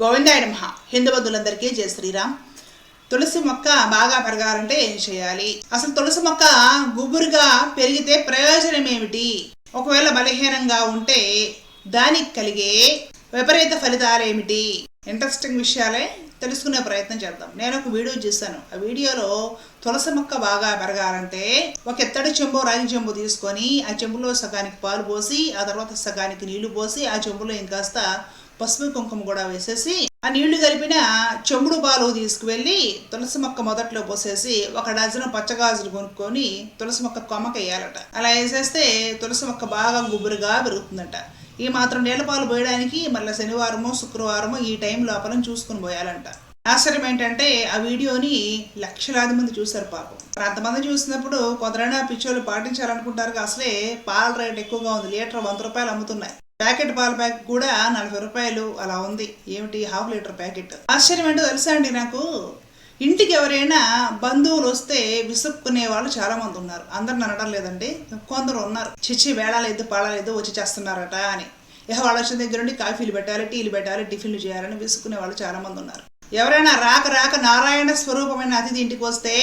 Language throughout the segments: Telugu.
గోవిందాయ మహా హిందూ బంధువులందరికీ జయ శ్రీరామ్. తులసి మొక్క బాగా పెరగాలంటే ఏం చేయాలి? అసలు తులసి మొక్క గుబురుగా పెరిగితే ప్రయోజనం ఏమిటి? ఒకవేళ బలహీనంగా ఉంటే దానికి కలిగే విపరీత ఫలితాలు ఏమిటి? ఇంట్రెస్టింగ్ విషయాలే తెలుసుకునే ప్రయత్నం చేద్దాం. నేను ఒక వీడియో చూశాను. ఆ వీడియోలో తులసి మొక్క బాగా పెరగాలంటే ఒక ఎత్తడి చెంబు రాగి చెంబు తీసుకొని ఆ చెంబులో సగానికి పాలు పోసి ఆ తర్వాత సగానికి నీళ్ళు పోసి ఆ చెంబులో ఇంకాస్త పసుపు కుంకుమ కూడా వేసేసి ఆ నీళ్ళు కలిపిన చెంబుడు పాలు తీసుకువెళ్ళి తులసి మొక్క మొదట్లో పోసేసి ఒక డజన్ పచ్చగాజులు కొనుక్కొని తులసి మొక్క కొమ్మకేయాలట అలా వేసేస్తే తులసి మొక్క బాగా గుబురుగా పెరుగుతుందట. ఈ మాత్రం నీళ్ళ పాలు పోయడానికి మళ్ళీ శనివారమో శుక్రవారమో ఈ టైం లోపల చూసుకుని పోయాలంట. ఆశ్చర్యం ఏంటంటే ఆ వీడియోని లక్షలాది మంది చూశారు పాపం. అంతమంది చూసినప్పుడు కొందరైనా పిచ్చోళ్ళు పాటించాలనుకుంటారు అసలే పాల రేట్ ఎక్కువగా ఉంది లీటర్ వంద రూపాయలు అమ్ముతున్నాయి. ప్యాకెట్ పాల ప్యాక్ కూడా నలభై రూపాయలు అలా ఉంది. ఏమిటి? Half litre packet. ఆశ్చర్యం ఏంటో తెలుసా అండి నాకు? ఇంటికి ఎవరైనా బంధువులు వస్తే విసుక్కునే వాళ్ళు చాలా మంది ఉన్నారు. అందరిని అనడం లేదండి. కొందరు ఉన్నారు. చిచ్చి వేళాలేదు పాడలేదు వచ్చి చేస్తున్నారట అని. ఇహ వాళ్ళు వచ్చిన దగ్గర నుండి కాఫీలు పెట్టాలి టీలు పెట్టాలి టిఫిన్లు చేయాలని విసుక్కునే వాళ్ళు చాలా మంది ఉన్నారు. ఎవరైనా రాక రాక నారాయణ స్వరూపమైన అతిథి ఇంటికి వస్తే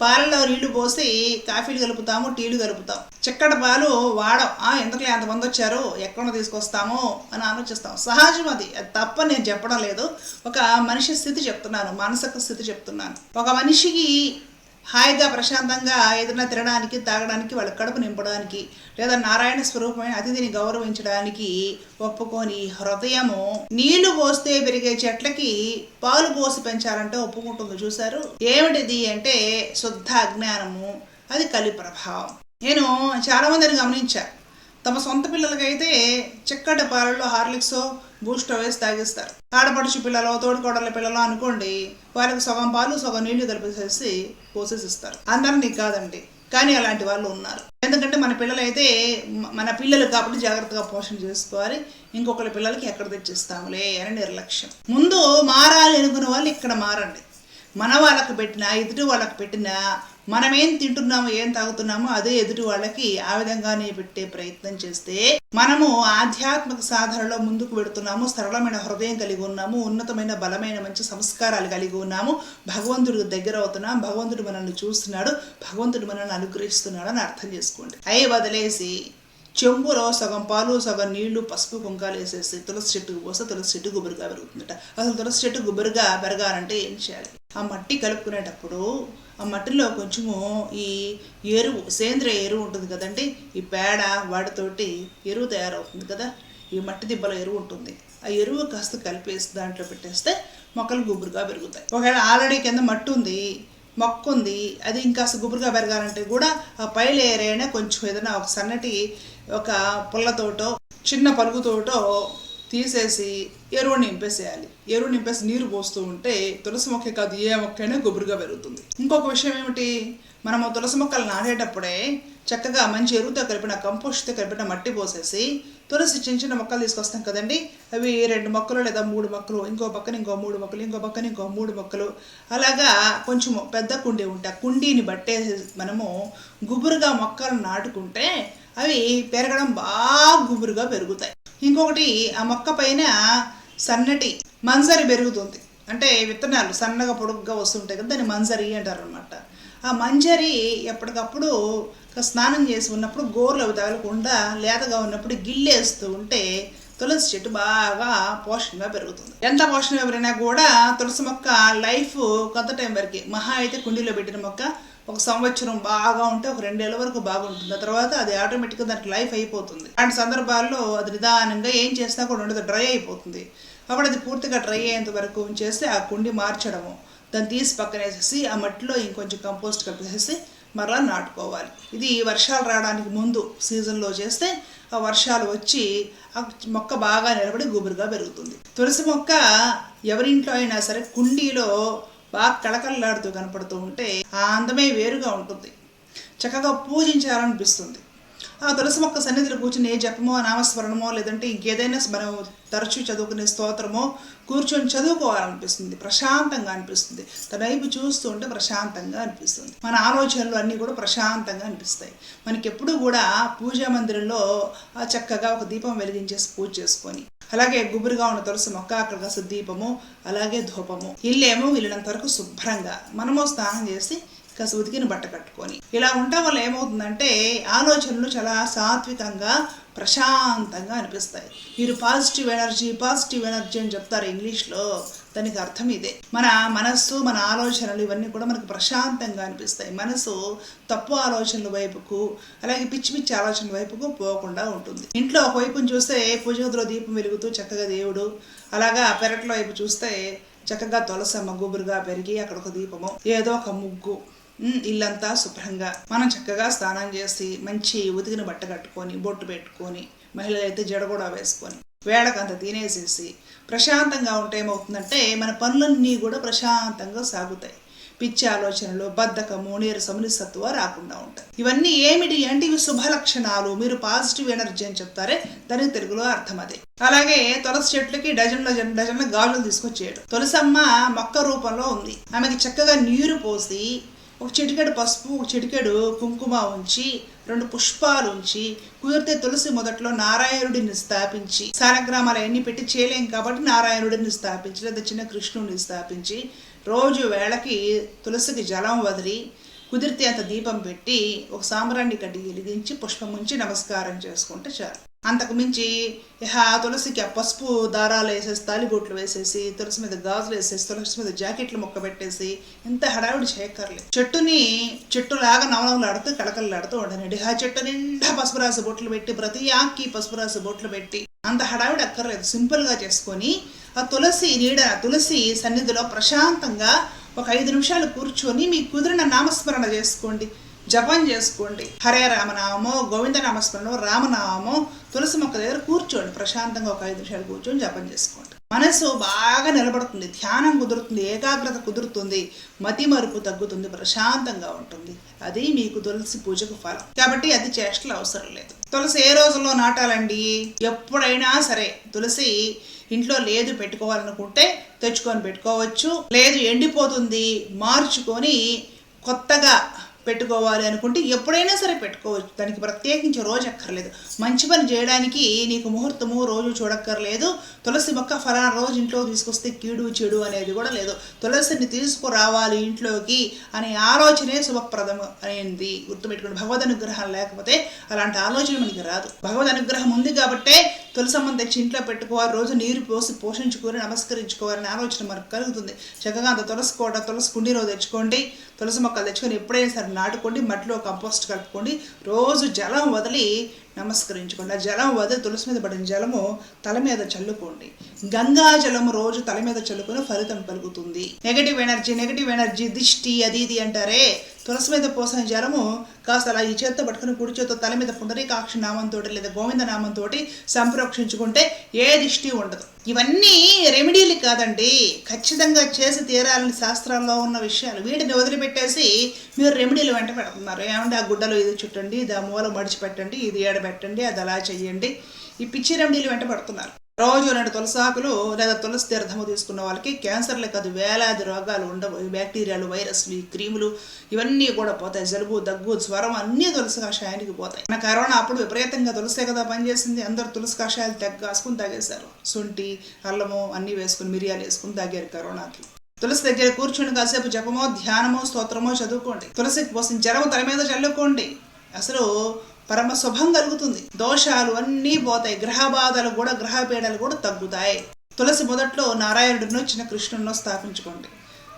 పాలలో నీళ్ళు పోసి కాఫీలు కలుపుతాము టీలు కలుపుతాం. చిక్కడ పాలు వాడం. ఆ ఎందుకులే అంతమంది వచ్చారు ఎక్కడ తీసుకొస్తాము అని ఆలోచిస్తాం. సహజం అది. అది తప్ప నేను చెప్పడం లేదు. ఒక మనిషి స్థితి చెప్తున్నాను. మానసిక స్థితి చెప్తున్నాను. ఒక మనిషికి హాయిగా ప్రశాంతంగా ఏదైనా తినడానికి తాగడానికి వాళ్ళ కడుపు నింపడానికి లేదా నారాయణ స్వరూపమైన అతిథిని గౌరవించడానికి ఒప్పుకొని హృదయము నీళ్ళు పోస్తే పెరిగే చెట్లకి పాలు పోసి పెంచాలంటే ఒప్పుకుంటుంది. చూశారు? ఏమిటిది అంటే శుద్ధ అజ్ఞానము అది కలి ప్రభావం. నేను చాలా మందిని గమనించా. తమ సొంత పిల్లలకైతే చిక్కటి పాలల్లో హార్లిక్స్ బూస్ట్ వేసి తాగిస్తారు. ఆడపడుచు పిల్లలు తోడుకోడల పిల్లలు అనుకోండి వాళ్ళకి సగం పాలు సగం నీళ్ళు కలిపేసేసి పోసేసి ఇస్తారు అందరినీ కాదండి కానీ అలాంటి వాళ్ళు ఉన్నారు. ఎందుకంటే మన పిల్లలైతే మన పిల్లలు కాబట్టి జాగ్రత్తగా పోషణ చేసుకోవాలి. ఇంకొకరి పిల్లలకి ఎక్కడ తెచ్చిస్తాములే అని నిర్లక్ష్యం. ముందు మారాలి అనుకున్న వాళ్ళు ఇక్కడ మారండి. మన వాళ్ళకి పెట్టినా ఎదుటి వాళ్ళకి పెట్టినా మనం ఏం తింటున్నామో ఏం తాగుతున్నామో అదే ఎదుటి వాళ్ళకి ఆ విధంగానే పెట్టే ప్రయత్నం చేస్తే మనము ఆధ్యాత్మిక సాధనలో ముందుకు పెడుతున్నాము సరళమైన హృదయం కలిగి ఉన్నాము ఉన్నతమైన బలమైన మంచి సంస్కారాలు కలిగి ఉన్నాము. భగవంతుడికి దగ్గర అవుతున్నాం భగవంతుడు మనల్ని చూస్తున్నాడు భగవంతుడు మనల్ని అనుగ్రహిస్తున్నాడు అని అర్థం చేసుకోండి. అయ్యి వదిలేసి చెంబులో సగం పాలు సగం నీళ్ళు పసుపు కుంకాలు వేసేసి తులసి చెట్టుకు పోస్తే తులసి చెట్టు గుబురుగా పెరుగుతుందట. అసలు తులసి చెట్టు గుబురుగా పెరగాలంటే ఏం చేయాలి? ఆ మట్టి కలుపుకునేటప్పుడు ఆ మట్టిలో కొంచెము ఈ ఎరువు సేంద్రియ ఎరువు ఉంటుంది కదండి ఈ పేడ వాటితోటి ఎరువు తయారవుతుంది కదా ఈ మట్టి దిబ్బల ఎరువు ఉంటుంది. ఆ ఎరువు కాస్త కలిపేసి దాంట్లో పెట్టేస్తే మొక్కలు గుబురుగా పెరుగుతాయి. ఒకవేళ ఆల్రెడీ కింద మట్టి ఉంది మొక్క ఉంది అది ఇంకా గుబురుగా పెరగాలంటే కూడా ఆ పై లేయర్ అయినా కొంచెం ఏదైనా ఒక సన్నటి ఒక పుల్లతోటో చిన్న పలుగుతోటో తీసేసి ఎరువు నింపేసేయాలి. ఎరువు నింపేసి నీరు పోస్తూ ఉంటే తులసి మొక్క కాదు ఏ మొక్కైనా గుబురుగా పెరుగుతుంది. ఇంకొక విషయం ఏమిటి? మనము తులసి మొక్కలు నాటేటప్పుడే చక్కగా మంచి ఎరువుతో కలిపిన కంపోస్ట్తో కలిపిన మట్టి పోసేసి తులసి చిన్న చిన్న మొక్కలు తీసుకొస్తాం కదండి. అవి రెండు మొక్కలు లేదా మూడు మొక్కలు ఇంకో పక్కన ఇంకో మూడు మొక్కలు ఇంకో పక్కన ఇంకో మూడు మొక్కలు. అలాగా కొంచెం పెద్ద కుండీ ఉంటాయి ఆ కుండీని బట్టే మనము గుబురుగా మొక్కలు నాటుకుంటే అవి పెరగడం బాగా గుబురుగా పెరుగుతాయి. ఇంకొకటి ఆ మొక్క పైన సన్నటి మంజరి పెరుగుతుంది. అంటే విత్తనాలు సన్నగా పొడుగ్గా వస్తుంటాయి కదా దాన్ని మంజరి అంటారు అనమాట ఆ మంజరి ఎప్పటికప్పుడు స్నానం చేసి ఉన్నప్పుడు గోర్లు అవి తగలకుండా లేతగా ఉన్నప్పుడు గిల్లేస్తూ ఉంటే తులసి చెట్టు బాగా పోషణగా పెరుగుతుంది. ఎంత పోషణ పెరిగినా కూడా తులసి మొక్క లైఫ్ కొంత టైం వరకు మహా అయితే కుండీలో పెట్టిన మొక్క ఒక సంవత్సరం బాగా ఉంటే ఒక రెండేళ్ళ వరకు బాగుంటుంది. ఆ తర్వాత అది ఆటోమేటిక్గా దానికి లైఫ్ అయిపోతుంది. అలాంటి సందర్భాల్లో అది నిదానంగా ఏం చేసినా కూడా ఉండదు డ్రై అయిపోతుంది. అప్పుడు అది పూర్తిగా డ్రై అయ్యేంత వరకు ఉంచేసి ఆ కుండి మార్చడము. దాన్ని తీసి పక్కన వేసేసి ఆ మట్టిలో ఇంకొంచెం కంపోస్ట్ కలిపేసేసి మరలా నాటుకోవాలి. ఇది వర్షాలు రావడానికి ముందు సీజన్లో చేస్తే ఆ వర్షాలు వచ్చి ఆ మొక్క బాగా నిలబడి గుబురుగా పెరుగుతుంది. తులసి మొక్క ఎవరింట్లో అయినా సరే కుండీలో బాగా కళకళలాడుతూ కనపడుతూ ఉంటే ఆ అందమే వేరుగా ఉంటుంది. చక్కగా పూజించాలనిపిస్తుంది. ఆ తులసి మొక్క సన్నిధిలో కూర్చుని ఏ జపమో నామస్మరణమో లేదంటే ఇంకేదైనా మనం తరచూ చదువుకునే స్తోత్రమో కూర్చొని చదువుకోవాలనిపిస్తుంది. ప్రశాంతంగా అనిపిస్తుంది. తన వైపు చూస్తూ ఉంటే ప్రశాంతంగా అనిపిస్తుంది. మన ఆలోచనలు అన్నీ కూడా ప్రశాంతంగా అనిపిస్తాయి. మనకి ఎప్పుడూ కూడా పూజా మందిరంలో చక్కగా ఒక దీపం వెలిగించేసి పూజ చేసుకొని అలాగే గుబురుగా ఉన్న తులసి మొక్క అక్కడ కాస్త దీపము అలాగే ధూపము ఇల్లేమో వీళ్ళనంత వరకు శుభ్రంగా మనము స్నానం చేసి కాస్త ఉతికిన బట్ట కట్టుకొని. ఇలా ఉండటం వల్ల ఏమవుతుందంటే ఆలోచనలు చాలా సాత్వికంగా ప్రశాంతంగా అనిపిస్తాయి. మీరు పాజిటివ్ ఎనర్జీ పాజిటివ్ ఎనర్జీ అని చెప్తారు ఇంగ్లీష్లో. దానికి అర్థం ఇదే. మన మనస్సు మన ఆలోచనలు ఇవన్నీ కూడా మనకు ప్రశాంతంగా అనిపిస్తాయి. మనసు తప్పు ఆలోచనల వైపుకు అలాగే పిచ్చి పిచ్చి ఆలోచనల వైపుకు పోకుండా ఉంటుంది. ఇంట్లో ఒకవైపును చూస్తే పూజ గదిలో దీపం వెలుగుతూ చక్కగా దేవుడు అలాగా పెరట్లో వైపు చూస్తే చక్కగా తులసమ్మ గుబురుగా పెరిగి అక్కడ ఒక దీపము ఏదో ఒక ముగ్గు. ఇల్లంతా శుభ్రంగా మనం చక్కగా స్నానం చేసి మంచి ఉతికిన బట్ట కట్టుకొని బొట్టు పెట్టుకొని మహిళలైతే జడ కూడా వేసుకొని వేళకంత తినేసేసి ప్రశాంతంగా ఉంటే ఏమవుతుందంటే మన పనులన్నీ కూడా ప్రశాంతంగా సాగుతాయి. పిచ్చి ఆలోచనలు బద్ధకము నీరసము నిస్సత్వ రాకుండా ఉంటాయి. ఇవన్నీ ఏమిటి అంటే ఇవి శుభ లక్షణాలు. మీరు పాజిటివ్ ఎనర్జీ అని చెప్తారే దానికి తెలుగులో అర్థం అదే. అలాగే తులసి చెట్లకి డజన్ల డజన్ల గాజులు తీసుకొచ్చేయడం తులసమ్మ మొక్క రూపంలో ఉంది. ఆమెకి చక్కగా నీరు పోసి ఒక చిటికెడు పసుపు ఒక చిటికెడు కుంకుమ ఉంచి రెండు పుష్పాలు ఉంచి కుదిరితే తులసి మొదట్లో నారాయణుడిని స్థాపించి సారగ్రామాలు అన్ని పెట్టి చేయలేం కాబట్టి నారాయణుడిని స్థాపించి లేదా చిన్న కృష్ణుడిని స్థాపించి రోజు వేళకి తులసికి జలం వదిలి కుదిరితే అంత దీపం పెట్టి ఒక సాంబ్రాణి కడ్డి వెలిగించి పుష్పం ఉంచి నమస్కారం చేసుకుంటే చాలు. అంతకు మించి ఇహ తులసికి ఆ పసుపు దారాలు వేసేసి తాలిబొట్లు వేసేసి తులసి మీద గాజులు వేసేసి తులసి మీద జాకెట్లు మొక్క పెట్టేసి ఇంత హడావిడి చేయక్కర్లేదు. చెట్టుని చెట్టులాగా నవనవలాడుతూ కళకళలాడుతూ ఉండనండి ఆ చెట్టు నిండా పసుపు రాసి బొట్లు పెట్టి ప్రతి ఆకి పసుపు రాసి బొట్లు పెట్టి అంత హడావిడి అక్కర్లేదు. సింపుల్గా చేసుకొని ఆ తులసి నీడ తులసి సన్నిధిలో ప్రశాంతంగా ఒక ఐదు నిమిషాలు కూర్చొని మీకు కుదిరిన నామస్మరణ చేసుకోండి. జపం చేసుకోండి. హరే రామనామో గోవింద నామస్మరణం రామనామో తులసి మొక్క దగ్గర కూర్చోండి. ప్రశాంతంగా ఒక ఐదు నిమిషాలు కూర్చొని జపం చేసుకోండి. మనసు బాగా నిలబడుతుంది. ధ్యానం కుదురుతుంది. ఏకాగ్రత కుదురుతుంది. మతి మరుపు తగ్గుతుంది. ప్రశాంతంగా ఉంటుంది. అది మీకు తులసి పూజకు ఫలం. కాబట్టి అది చేష్టలు అవసరం లేదు. తులసి ఏ రోజుల్లో నాటాలండి? ఎప్పుడైనా సరే. తులసి ఇంట్లో లేదు పెట్టుకోవాలనుకుంటే తెచ్చుకొని పెట్టుకోవచ్చు. లేదు ఎండిపోతుంది మార్చుకొని కొత్తగా పెట్టుకోవాలి అనుకుంటే ఎప్పుడైనా సరే పెట్టుకోవచ్చు. దానికి ప్రత్యేకించి రోజు అక్కర్లేదు. మంచి పని చేయడానికి నీకు ముహూర్తము రోజు చూడక్కర్లేదు. తులసి మొక్క ఫలానా రోజు ఇంట్లో తీసుకొస్తే కీడు చెడు అనేది కూడా లేదు. తులసిని తీసుకురావాలి ఇంట్లోకి అనే ఆలోచనే శుభప్రదం అనేది గుర్తుపెట్టుకోండి. భగవద్ అనుగ్రహం లేకపోతే అలాంటి ఆలోచన మనకి రాదు. భగవద్ అనుగ్రహం ఉంది కాబట్టే తులసమ్మని తెచ్చి ఇంట్లో పెట్టుకోవాలి రోజు నీరు పోసి పోషించుకొని నమస్కరించుకోవాలని ఆలోచన మనకు కలుగుతుంది. చక్కగా అంత తులసి కోట తులసి కుండీలో తెచ్చుకోండి తులసి మొక్కలు తెచ్చుకొని ఎప్పుడైనా సరే నాటుకోండి మట్టిలో కంపోస్ట్ కలుపుకోండి రోజు జలం వదిలి నమస్కరించుకోండి. ఆ జలం వదిలి తులసి మీద పడిన జలము తల మీద చల్లుకోండి. గంగా జలము రోజు తల మీద చల్లుకుని ఫలితం కలుగుతుంది నెగటివ్ ఎనర్జీ నెగటివ్ ఎనర్జీ దిష్టి అది ఇది అంటారే. తులసి మీద పోసిన జలము కాస్త అలా ఈ చేత్తో పట్టుకుని కుడి చేత్తో తల మీద పుండరీకాక్ష నామంతో లేదా గోవింద నామంతో సంప్రోక్షించుకుంటే ఏ దిష్టి ఉండదు. ఇవన్నీ రెమెడీలు కాదండి. ఖచ్చితంగా చేసి తీరాలని శాస్త్రాల్లో ఉన్న విషయాలు వీటిని వదిలిపెట్టేసి మీరు రెమెడీలు వెంట పెడుతున్నారు. ఏమంటే ఆ గుడ్డలో ఇది చుట్టండి దా మూల మడిచి పెట్టండి ఇది పెట్టండి అది అలా చేయండి ఈ పిచ్చి రెమెడీలు వెంట పడుతున్నారు. రోజు రెండు తులసాకులు లేదా తులసి తీర్థము తీసుకున్న వాళ్ళకి క్యాన్సర్లే కాదు వేలాది రోగాలు ఉండవు. ఈ బ్యాక్టీరియాలు వైరస్లు ఈ క్రీములు ఇవన్నీ కూడా పోతాయి. జలుబు దగ్గు స్వరం అన్నీ తులసి కషాయానికి పోతాయి. మన కరోనా అప్పుడు విపరీతంగా తులసే కదా పనిచేసింది అందరూ తులసి కషాయాలు తెగ కాసుకుని తాగేశారు. శుంఠి అల్లము అన్నీ వేసుకుని మిరియాలు వేసుకుని తాగారు కరోనాకి. తులసి దగ్గర కూర్చుని కాసేపు జపమో ధ్యానమో స్తోత్రమో చదువుకోండి. తులసికి పోసిన జలము తల మీద చల్లుకోండి. అసలు పరమ శుభం కలుగుతుంది. దోషాలు అన్నీ పోతాయి. గ్రహ బాధలు కూడా గ్రహ పీడలు కూడా తగ్గుతాయి. తులసి మొదట్లో నారాయణుడిను చిన్న కృష్ణుడినో స్థాపించుకోండి.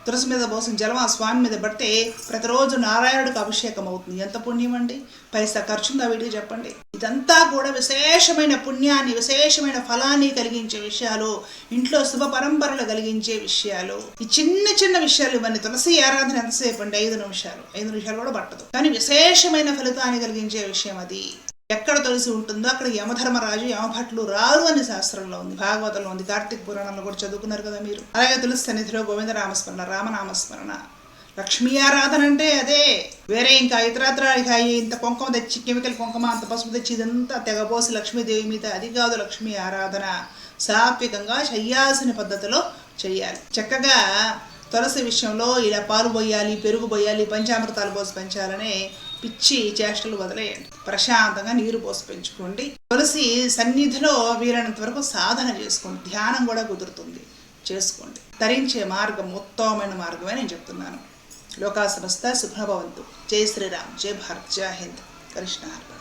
తులసి మీద పోసిన జలం ఆ స్వామి మీద పడితే ప్రతిరోజు నారాయణుడికి అభిషేకం అవుతుంది. ఎంత పుణ్యం అండి? పైసా ఖర్చుందా వీటికి చెప్పండి. ఇదంతా కూడా విశేషమైన పుణ్యాన్ని విశేషమైన ఫలాన్ని కలిగించే విషయాలు ఇంట్లో శుభ పరంపరలు కలిగించే విషయాలు. ఈ చిన్న చిన్న విషయాలు ఇవన్నీ తులసి ఆరాధన ఎంతసేపు అండి? ఐదు నిమిషాలు. ఐదు నిమిషాలు కూడా పట్టదు. కానీ విశేషమైన ఫలితాన్ని కలిగించే విషయం అది. ఎక్కడ తులసి ఉంటుందో అక్కడ యమధర్మరాజు యమభట్లు రారు అని శాస్త్రంలో ఉంది. భాగవతంలో ఉంది. కార్తీక పురాణంలో కూడా చదువుకున్నారు కదా మీరు. అలాగే తులసి సన్నిధిలో గోవింద రామస్మరణ రామనామస్మరణ. లక్ష్మీ ఆరాధన అంటే అదే. వేరే ఇంకా ఇతరత్ర ఇంత కుంకుమ తెచ్చి కెమికల్ కుంకుమ అంత పసుపు తెచ్చి ఇదంతా తెగపోసి లక్ష్మీదేవి మీద అది కాదు లక్ష్మీ ఆరాధన. సాత్వికంగా చెయ్యాల్సిన పద్ధతిలో చెయ్యాలి. చక్కగా తులసి విషయంలో ఇలా పాలు పోయాలి పెరుగు పోయాలి పంచామృతాలు పోసి పెంచాలనే పిచ్చి చేష్టలు వదిలేయండి. ప్రశాంతంగా నీరు పోసి పెంచుకోండి. తులసి సన్నిధిలో వీలైనంత వరకు సాధన చేసుకోండి. ధ్యానం కూడా కుదురుతుంది. చేసుకోండి. తరించే మార్గం ఉత్తమమైన మార్గమే నేను చెప్తున్నాను. లోకా సమస్త శుభభవంతు జై శ్రీరామ్. జై భారత్. జై హింద్. కృష్ణ అర్పణ